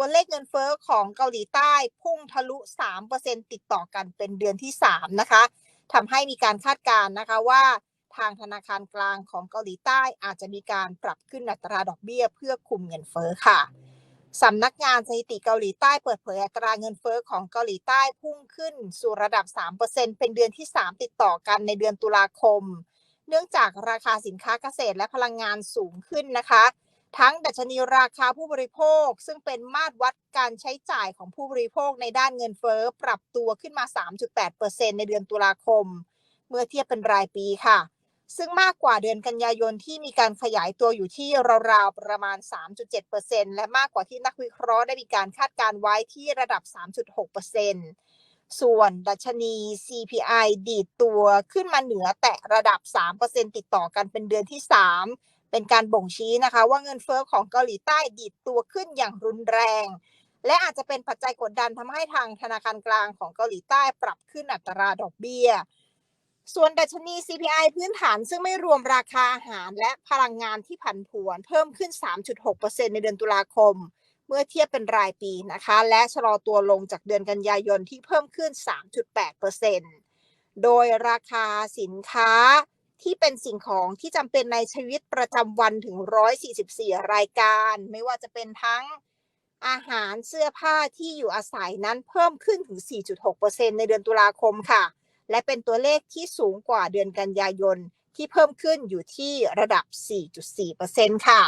ตัวเลขเงินเฟ้อของเกาหลีใต้พุ่งทะลุ 3%ติดต่อกันเป็นเดือนที่ 3 นะคะทำให้มีการคาดการณ์นะคะว่าทางธนาคารกลางของเกาหลีใต้อาจจะมีการปรับขึ้นอัตราดอกเบี้ยเพื่อคุมเงินเฟ้อค่ะสำนักงานสถิติเกาหลีใต้เปิดเผยอัตราเงินเฟ้อของเกาหลีใต้พุ่งขึ้นสู่ระดับ 3%เป็นเดือนที่ 3 ติดต่อกันในเดือนตุลาคม เนื่องจากราคาสินค้าเกษตรและพลังงานสูงขึ้นนะคะ ทั้งดัชนีราคาผู้บริโภค ซึ่งเป็นมาตรวัดการใช้จ่ายของผู้บริโภคในด้านเงินเฟ้อปรับตัวขึ้นมา 3.8%ในเดือนตุลาคม เมื่อเทียบเป็นรายปีค่ะ ซึ่งมากกว่าเดือนกันยายนที่มีการขยายตัวอยู่ที่ราวๆประมาณ 3.7%และมากกว่าที่นักวิเคราะห์ได้มีการคาดการไว้ที่ระดับ 3.6%ส่วนดัชนี CPI ดีดตัวขึ้นมาเหนือแตะระดับ 3%ติดต่อกันเป็นเดือนที่ 3 เป็นการบ่งชี้นะคะว่าเงินเฟ้อของเกาหลีใต้ดีดตัวขึ้นอย่างรุนแรง และอาจจะเป็นปัจจัยกดดันทำให้ทางธนาคารกลางของเกาหลีใต้ปรับขึ้นอัตราดอกเบี้ย ส่วนดัชนี CPI พื้นฐานซึ่งไม่รวมราคาอาหารและพลังงานที่ผันผวน เพิ่มขึ้น 3.6%ในเดือนตุลาคม เมื่อเทียบเป็นรายปีนะคะ และชะลอตัวลงจากเดือนกันยายนที่เพิ่มขึ้น 3.8%โดยราคาสินค้า ที่เป็นสิ่งของที่จำเป็นในชีวิตประจำวันถึง 144 รายการ ไม่ว่าจะเป็นทั้งอาหารเสื้อผ้าที่อยู่อาศัยนั้นเพิ่มขึ้นถึง 4.6%ในเดือนตุลาคมค่ะ และเป็นตัวเลขที่สูงกว่าเดือนกันยายนที่เพิ่มขึ้นอยู่ที่ระดับ 4.4%ค่ะ